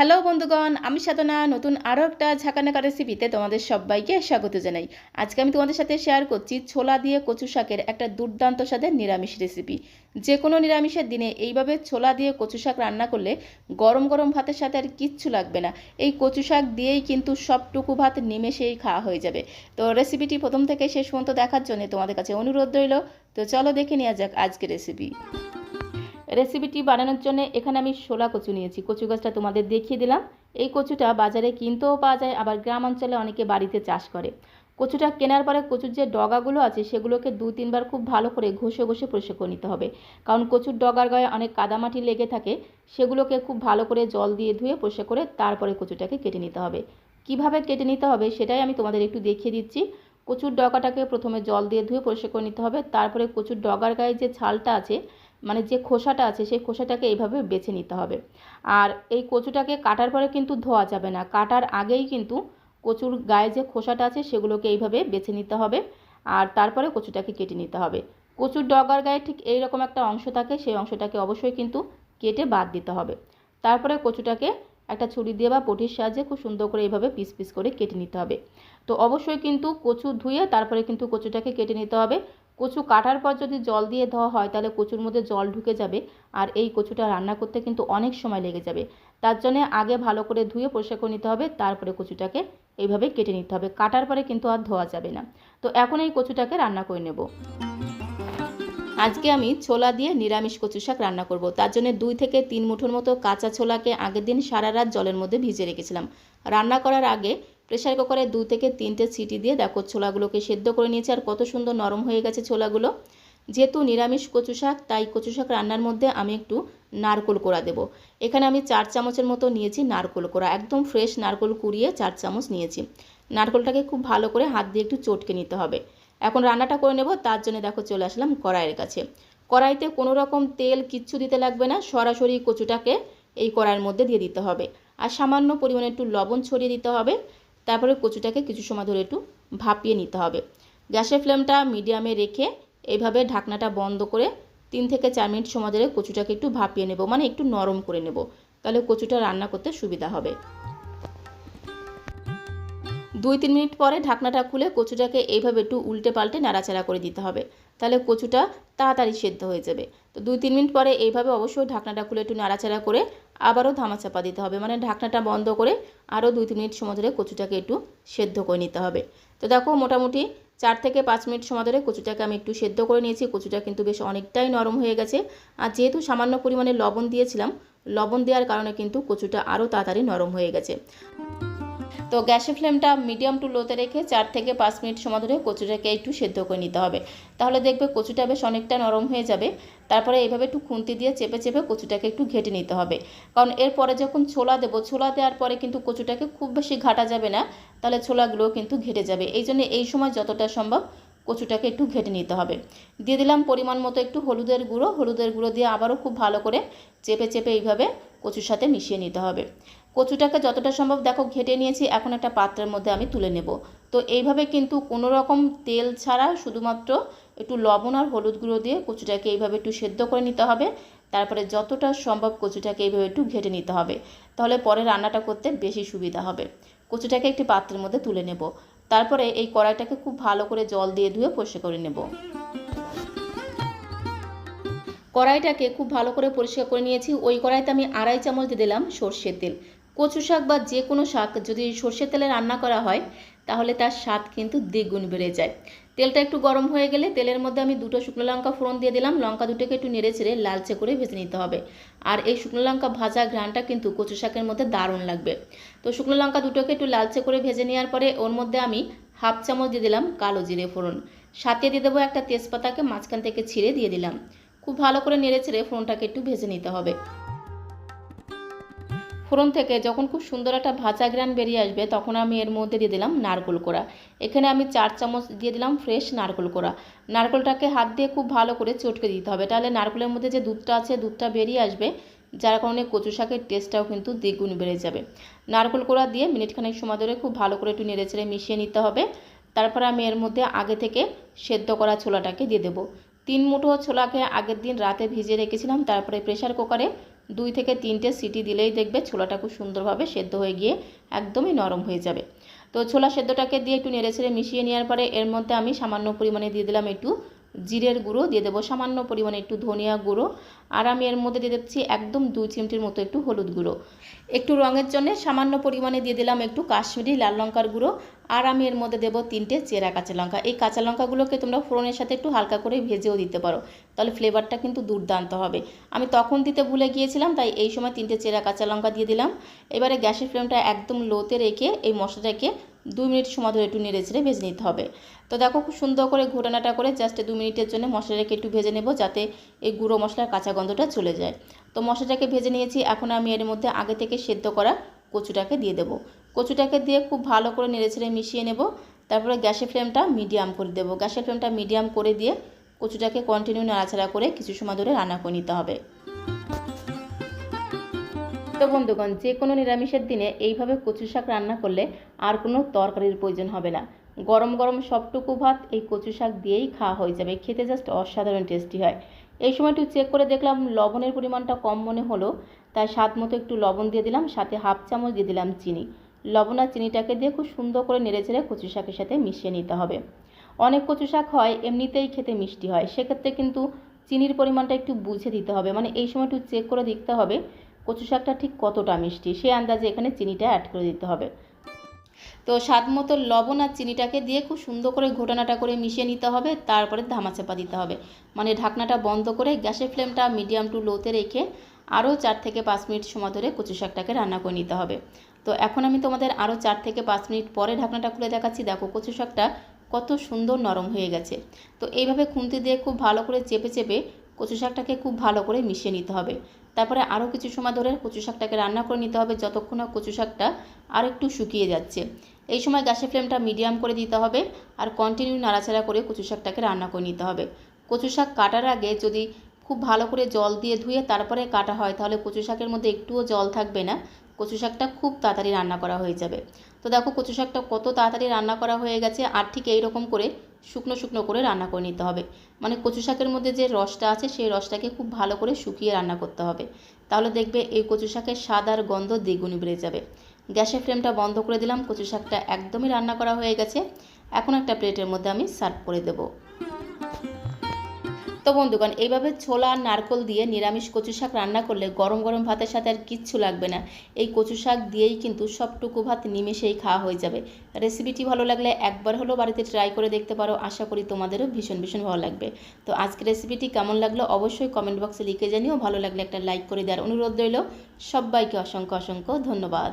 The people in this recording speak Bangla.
হ্যালো বন্ধুগণ, আমি সাধনা। নতুন আরও একটা ঝাঁকানাকা রেসিপিতে তোমাদের সবাইকে স্বাগত জানাই। আজকে আমি তোমাদের সাথে শেয়ার করছি ছোলা দিয়ে কচু শাকের একটা দুর্দান্ত স্বাদের নিরামিষ রেসিপি যে কোনো নিরামিষের দিনে এইভাবে ছোলা দিয়ে কচু শাক রান্না করলে গরম গরম ভাতের সাথে আর কিচ্ছু লাগবে না। এই কচু শাক দিয়েই কিন্তু সবটুকু ভাত নিমেষেই খাওয়া হয়ে যাবে। তো রেসিপিটি প্রথম থেকে শেষ পর্যন্ত দেখার জন্য তোমাদের কাছে অনুরোধ রইল। তো চলো দেখে নেওয়া যাক আজকে রেসিপি রেসিপিটি বানানোর জন্য এখানে আমি শোলা কচু নিয়েছি। কচু গাছটা তোমাদের দেখিয়ে দিলাম। এই কচুটা বাজারে কিনতেও পাওয়া যায়, আবার গ্রাম অঞ্চলে অনেকে বাড়িতে চাষ করে। কচুটা কেনার পরে কচুর যে ডগাগুলো আছে, সেগুলোকে দু, তিনবার খুব ভালো করে ঘষে ঘষে করে নিতে হবে। কারণ কচুর ডগার গায়ে অনেক কাদামাটি লেগে থাকে, সেগুলোকে খুব ভালো করে জল দিয়ে ধুয়ে পরিষ্কার করে তারপরে কচুটাকে কেটে নিতে হবে। কীভাবে কেটে নিতে হবে সেটাই আমি তোমাদের একটু দেখিয়ে দিচ্ছি। কচুর ডগাটাকে প্রথমে জল দিয়ে ধুয়ে পরিষ্কার করে নিতে হবে। তারপরে কচুর ডগার গায়ে যে ছালটা আছে মানে যে খোসাটা আছে সেই খোসাটাকে এইভাবে বেছে নিতে হবে। আর এই কচুটাকে কাটার পরে কিন্তু ধোয়া যাবে না। কাটার আগেই কিন্তু কচুর গায়ে যে খোসাটা আছে সেগুলোকে এইভাবে বেছে নিতে হবে আর তারপরে কচুটাকে কেটে নিতে হবে। কচুর ডগার গায়ে ঠিক এই রকম একটা অংশ থাকে সেই অংশটাকে অবশ্যই কিন্তু কেটে বাদ দিতে হবে। তারপরে কচুটাকে একটা ছুরি দিয়ে বা পটির সাহায্যে খুব সুন্দর করে এইভাবে পিস পিস করে কেটে নিতে হবে। তো অবশ্যই কিন্তু কচু ধুয়ে তারপরে কিন্তু কচুটাকে কেটে নিতে হবে। কচু কাটার পর যদি জল দিয়ে ধোয়া হয়, তাহলে কচুর মধ্যে জল ঢুকে যাবে আর এই কচুটা রান্না করতে কিন্তু অনেক সময় লেগে যাবে। তার জন্য আগে ভালো করে ধুয়ে পরিষ্কার করে নিতে হবে, তারপরে কচুটাকে এইভাবে কেটে নিতে হবে। কাটার পরে কিন্তু আর ধোয়া যাবে না। তো এখন এই কচুটাকে রান্না করে নেব। আজকে আমি ছোলা দিয়ে নিরামিষ কচু শাক রান্না করব। তার জন্য দুই থেকে তিন মুঠোর মতো কাঁচা ছোলাকে আগের দিন সারা রাত জলের মধ্যে ভিজে রেখেছিলাম। রান্না করার আগে প্রেশার কুকারে দু থেকে তিনটে সিটি দিয়ে দেখো ছোলাগুলোকে সেদ্ধ করে নিয়েছি, আর কত সুন্দর নরম হয়ে গেছে ছোলাগুলো। যেহেতু নিরামিষ কচু শাক, তাই কচু শাক রান্নার মধ্যে আমি একটু নারকোল কোড়া দেবো। এখানে আমি চার চামচের মতো নিয়েছি নারকোল কোড়া, একদম ফ্রেশ নারকোল কুড়িয়ে চার চামচ নিয়েছি। নারকোলটাকে খুব ভালো করে হাত দিয়ে একটু চটকে নিতে হবে। এখন রান্নাটা করে নেব, তার জন্য দেখো চলে আসলাম কড়াইয়ের কাছে। কড়াইতে কোনো রকম তেল কিচ্ছু দিতে লাগবে না, সরাসরি কচুটাকে এই কড়াইয়ের মধ্যে দিয়ে দিতে হবে। আর সামান্য পরিমাণে একটু লবণ ছড়িয়ে দিতে হবে। তারপরে কচুটাকে কিছু সময় ধরে একটু ভাপিয়ে নিতে হবে। গ্যাসের ফ্লেমটা মিডিয়ামে রেখে এইভাবে ঢাকনাটা বন্ধ করে তিন থেকে চার মিনিট সময় ধরে কচুটাকে একটু ভাপিয়ে নেব মানে একটু নরম করে নেব। তাহলে কচুটা রান্না করতে সুবিধা হবে। দুই তিন মিনিট পরে ঢাকনাটা খুলে কচুটাকে এইভাবে একটু উল্টে পাল্টে নাড়াচাড়া করে দিতে হবে। তাহলে কচুটা তাড়াতাড়ি সেদ্ধ হয়ে যাবে। তো দুই তিন মিনিট পরে এইভাবে অবশ্যই ঢাকনাটা খুলে একটু নাড়াচাড়া করে আবারও ধামাচাপা দিতে হবে। মানে ঢাকনাটা বন্ধ করে আরও দুই, তিন মিনিট সময় ধরে কচুটাকে একটু সেদ্ধ করে নিতে হবে। তো দেখো মোটামুটি চার থেকে পাঁচ মিনিট সময় ধরে কচুটাকে আমি একটু সেদ্ধ করে নিয়েছি। কচুটা কিন্তু বেশ অনেকটাই নরম হয়ে গেছে। আর যেহেতু সামান্য পরিমাণে লবণ দিয়েছিলাম, লবণ দেওয়ার কারণে কিন্তু কচুটা আরও তাড়াতাড়ি নরম হয়ে গেছে। তো গ্যাসের ফ্লেমটা মিডিয়াম টু লোতে রেখে চার থেকে পাঁচ মিনিট সময় ধরে কচুটাকে একটু সেদ্ধ করে নিতে হবে। তাহলে দেখবে কচুটা বেশ অনেকটা নরম হয়ে যাবে। তারপরে এইভাবে একটু খুন্তি দিয়ে চেপে চেপে কচুটাকে একটু ঘেটে নিতে হবে। কারণ এরপরে যখন ছোলা দেবো, ছোলা দেওয়ার পরে কিন্তু কচুটাকে খুব বেশি ঘাটা যাবে না, তাহলে ছোলাগুলো কিন্তু ঘেটে যাবে। এই জন্য এই সময় যতটা সম্ভব কচুটাকে একটু ঘেটে নিতে হবে। দিয়ে দিলাম পরিমাণ মতো একটু হলুদের গুঁড়ো। হলুদের গুঁড়ো দিয়ে আবারও খুব ভালো করে চেপে চেপে এইভাবে কচুর সাথে মিশিয়ে নিতে হবে। কচুটাকে যতটা সম্ভব দেখো ঘেটে নিয়েছি, এখন একটা পাত্রের মধ্যে আমি তুলে নেব। তো এইভাবে কিন্তু কোনো রকম তেল ছাড়া শুধুমাত্র একটু লবণ আর হলুদ গুঁড়ো দিয়ে কচুটাকে এইভাবে একটু সেদ্ধ করে নিতে হবে। তারপরে যতটা সম্ভব কচুটাকে এইভাবে একটু ঘেটে নিতে হবে। তাহলে পরে রান্নাটা করতে বেশি সুবিধা হবে। কচুটাকে একটি পাত্রের মধ্যে তুলে নেব। তারপরে এই কড়াইটাকে খুব ভালো করে জল দিয়ে ধুয়ে পরিষ্কার করে নেব। কড়াইটাকে খুব ভালো করে পরিষ্কার করে নিয়েছি। ওই কড়াইতে আমি আড়াই চামচ দিয়ে দিলাম সর্ষের তেল। কচু শাক বা যে কোনো শাক যদি সর্ষের তেলে রান্না করা হয়, তাহলে তার স্বাদ কিন্তু দ্বিগুণ বেড়ে যায়। তেলটা একটু গরম হয়ে গেলে তেলের মধ্যে আমি দুটো শুকনো লঙ্কা ফোড়ন দিয়ে দিলাম। লঙ্কা দুটোকে একটু নেড়ে ছেড়ে লালচে করে ভেজে নিতে হবে। আর এই শুকনো লঙ্কা ভাজা ঘ্রানটা কিন্তু কচু শাকের মধ্যে দারুণ লাগবে। তো শুকনো লঙ্কা দুটোকে একটু লালচে করে ভেজে নেওয়ার পরে ওর মধ্যে আমি হাফ চামচ দিয়ে দিলাম কালো জিরে ফোড়ন। সাথে দিয়ে দেবো একটা তেজপাতাকে মাঝখান থেকে ছিঁড়ে দিয়ে দিলাম। খুব ভালো করে নেড়ে ছেড়ে ফোড়নটাকে একটু ভেজে নিতে হবে। ফোড়ন থেকে যখন খুব সুন্দর একটা ভাজা গ্রান বেরিয়ে আসবে, তখন আমি এর মধ্যে দিয়ে দিলাম নারকোল কোড়া। এখানে আমি চার চামচ দিয়ে দিলাম ফ্রেশ নারকোল কোড়া। নারকোলটাকে হাত দিয়ে খুব ভালো করে চটকে দিতে হবে। তাহলে নারকোলের মধ্যে যে দুধটা আছে, দুধটা বেরিয়ে আসবে, যার কারণে কচু শাকের টেস্টটাও কিন্তু দ্বিগুণ বেড়ে যাবে। নারকোল কোড়া দিয়ে মিনিটখানেক সময় ধরে খুব ভালো করে একটু নেড়ে চেড়ে মিশিয়ে নিতে হবে। তারপর আমি এর মধ্যে আগে থেকে সেদ্ধ করা ছোলাটাকে দিয়ে দেবো। তিন মুঠো ছোলাকে আগের দিন রাতে ভিজিয়ে রেখেছিলাম, তারপরে প্রেশার কুকারে দুই থেকে তিনটে সিটি দিলেই দেখবে ছোলাটা খুব সুন্দরভাবে সেদ্ধ হয়ে গিয়ে একদমই নরম হয়ে যাবে। তো ছোলা সেদ্ধটাকে দিয়ে একটু নেড়ে ছেড়ে মিশিয়ে নেওয়ার পরে এর মধ্যে আমি সামান্য পরিমাণে দিয়ে দিলাম একটু জিরের গুঁড়ো দিয়ে দেবো। সামান্য পরিমাণে একটু ধনিয়া গুঁড়ো। আর আমি এর মধ্যে দিয়ে দিচ্ছি একদম দুই চিমটির মতো একটু হলুদ গুঁড়ো। একটু রঙের জন্য সামান্য পরিমাণে দিয়ে দিলাম একটু কাশ্মীরি লাল লঙ্কার গুঁড়ো। আর আমি এর মধ্যে দেবো তিনটে চেরা কাঁচা লঙ্কা। এই কাঁচা লঙ্কাগুলোকে তোমরা ফোড়নের সাথে একটু হালকা করে ভেজেও দিতে পারো। তাহলে ফ্লেভারটা কিন্তু দুর্দান্ত হবে। আমি তখন দিতে ভুলে গিয়েছিলাম, তাই এই সময় তিনটে চেরা কাঁচা লঙ্কা দিয়ে দিলাম। এবারে গ্যাসের ফ্লেমটা একদম লোতে রেখে এই মশলাটাকে দুই মিনিট সময় ধরে একটু নেড়ে ছেড়ে ভেজে নিতে হবে। তো দেখো খুব সুন্দর করে ঘোটানাটা করে জাস্ট দু মিনিটের জন্য মশলাটাকে একটু ভেজে নেব যাতে এই গুঁড়ো মশলার কাঁচা গন্ধটা চলে যায়। তো মশলাটাকে ভেজে নিয়েছি, এখন আমি এর মধ্যে আগে থেকে সেদ্ধ করা কচুটাকে দিয়ে দেবো। কচুটাকে দিয়ে খুব ভালো করে নেড়ে ছেড়ে মিশিয়ে নেব, তারপরে গ্যাসের ফ্লেমটা মিডিয়াম করে দেবো। গ্যাসের ফ্লেমটা মিডিয়াম করে দিয়ে কচুটাকে কন্টিনিউ নাড়াচাড়া করে কিছু সময় ধরে রান্না করে নিতে হবে। তো বন্ধুগণ, যে কোনো নিরামিষের দিনে এইভাবে কচু শাক রান্না করলে আর কোনো তরকারির প্রয়োজন হবে না। গরম গরম সবটুকু ভাত এই কচু শাক দিয়েই খাওয়া হয়ে যাবে, খেতে জাস্ট অসাধারণ টেস্টি হয়। এই সময় একটু চেক করে দেখলাম লবণের পরিমাণটা কম মনে হলো, তাই স্বাদ মতো একটু লবণ দিয়ে দিলাম, সাথে হাফ চামচ দিয়ে দিলাম চিনি। লবণ আর চিনিটাকে দিয়ে খুব সুন্দর করে নেড়ে ছেড়ে কচু শাকের সাথে মিশিয়ে নিতে হবে। অনেক কচু শাক হয়, এমনিতেই খেতে মিষ্টি হয়, সেক্ষেত্রে কিন্তু চিনির পরিমাণটা একটু বুঝে দিতে হবে। মানে এই সময় একটু চেক করে দেখতে হবে কচু শাকটা ঠিক কতটা মিষ্টি? সেই আন্দাজে এখানে চিনিটা অ্যাড করে দিতে হবে। তো স্বাদ মতো লবণ আর চিনিটাকে দিয়ে খুব সুন্দর করে ঘোটানাটা করে মিশিয়ে নিতে হবে, তারপরে ধামাচাপা দিতে হবে। মানে ঢাকনাটা বন্ধ করে গ্যাসের ফ্লেমটা মিডিয়াম টু লোতে রেখে আরও চার থেকে পাঁচ মিনিট সময় ধরে কচু শাকটাকে রান্না করে নিতে হবে। তো এখন আমি তোমাদের আরও চার থেকে পাঁচ মিনিট পরে ঢাকনাটা খুলে দেখাচ্ছি। দেখো কচু শাকটা কত সুন্দর নরম হয়ে গেছে। তো এইভাবে খুন্তি দিয়ে খুব ভালো করে চেপে চেপে কচু শাকটাকে খুব ভালো করে মিশিয়ে নিতে হবে। তারপরে আরও কিছু সময় ধরে কচু শাকটাকে রান্না করে নিতে হবে যতক্ষণ না কচু শাকটা আর একটু শুকিয়ে যাচ্ছে। এই সময় গ্যাসের ফ্লেমটা মিডিয়াম করে দিতে হবে আর কন্টিনিউ নাড়াচাড়া করে কচু শাকটাকে রান্না করে নিতে হবে। কচু শাক কাটার আগে যদি খুব ভালো করে জল দিয়ে ধুয়ে তারপরে কাটা হয়, তাহলে কচু শাকের মধ্যে একটুও জল থাকবে না। কচু শাকটা খুব তাড়াতাড়ি রান্না করা হয়ে যাবে। তো দেখো কচু শাকটা কত তাড়াতাড়ি রান্না করা হয়ে গেছে, আর ঠিক এই রকম করে শুকনো শুকনো করে রান্না করে নিতে হবে। মানে কচু শাকের মধ্যে যে রসটা আছে, সেই রসটাকে খুব ভালো করে শুকিয়ে রান্না করতে হবে। তাহলে দেখবে এই কচু শাকের স্বাদ আর গন্ধ দ্বিগুণ বেড়ে যাবে। গ্যাসের ফ্লেমটা বন্ধ করে দিলাম। কচু শাকটা একদমই রান্না করা হয়ে গেছে। এখন একটা প্লেটের মধ্যে আমি সার্ভ করে দেবো। তো বন্ধুগণ, এইভাবে ছোলা আর নারকল দিয়ে নিরামিষ কচু শাক রান্না করলে গরম গরম ভাতের সাথে আর কিচ্ছু লাগবে না। এই কচু শাক দিয়েই কিন্তু সবটুকু ভাত নিমেষেই খাওয়া হয়ে যাবে। রেসিপিটি ভালো লাগলে একবার হলেও বাড়িতে ট্রাই করে দেখতে পারো। আশা করি তোমাদেরও ভীষণ ভীষণ ভালো লাগবে। তো আজকের রেসিপিটি কেমন লাগল অবশ্যই কমেন্ট বক্সে লিখে জানিও। ভালো লাগলে একটা লাইক করে দেওয়ার অনুরোধ রইল। সবাইকে অসংখ্য অসংখ্য ধন্যবাদ।